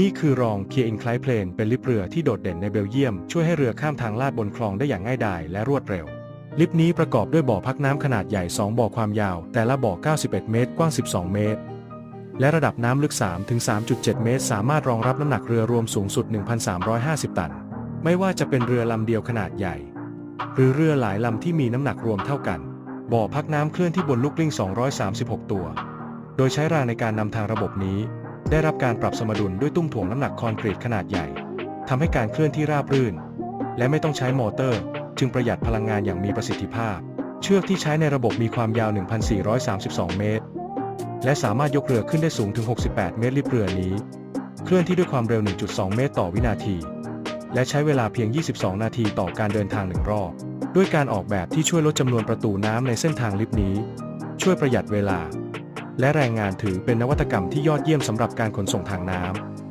นี่คือรองเพียอินคลายเพลนเป็นลิฟต์เรือที่โดดเด่นในเบลเยียม ช่วยให้เรือข้ามทางลาดบนคลองได้อย่างง่ายดายและรวดเร็ว ลิฟต์นี้ประกอบด้วยบ่อพักน้ำขนาดใหญ่ 2 บ่อความยาว แต่ละบ่อ 91 เมตร กว้าง 12 เมตร และระดับน้ำลึก3ถึง3.7 เมตร สามารถรองรับน้ำหนักเรือรวมสูงสุด 1,350 ตัน ไม่ว่าจะเป็นเรือลำเดียวขนาดใหญ่ หรือเรือหลายลำที่มีน้ำหนักรวมเท่ากัน บ่อพักน้ำเคลื่อนที่บนลูกกลิ้ง 236 ตัว โดยใช้รางในการนำทางระบบนี้ ได้รับการปรับสมดุลด้วยตุ้มถ่วงน้ำหนักคอนกรีตขนาดใหญ่ทำให้การเคลื่อนที่ราบรื่น และไม่ต้องใช้มอเตอร์ จึงประหยัดพลังงานอย่างมีประสิทธิภาพ เชือกที่ใช้ในระบบมีความยาว 1,432 เมตร และสามารถยกเรือขึ้นได้สูงถึง 68 เมตรลิบเรือนี้ เคลื่อนที่ด้วยความเร็ว 1.2 เมตรต่อวินาที และใช้เวลาเพียง 22 นาทีต่อการเดินทางหนึ่งรอบ ด้วยการออกแบบที่ช่วยลดจำนวนประตูน้ำในเส้นทางลิฟต์นี้ ช่วยประหยัดเวลา และแรงงานถือเป็นนวัตกรรมที่ยอดเยี่ยมสำหรับการขนส่งทางน้ำ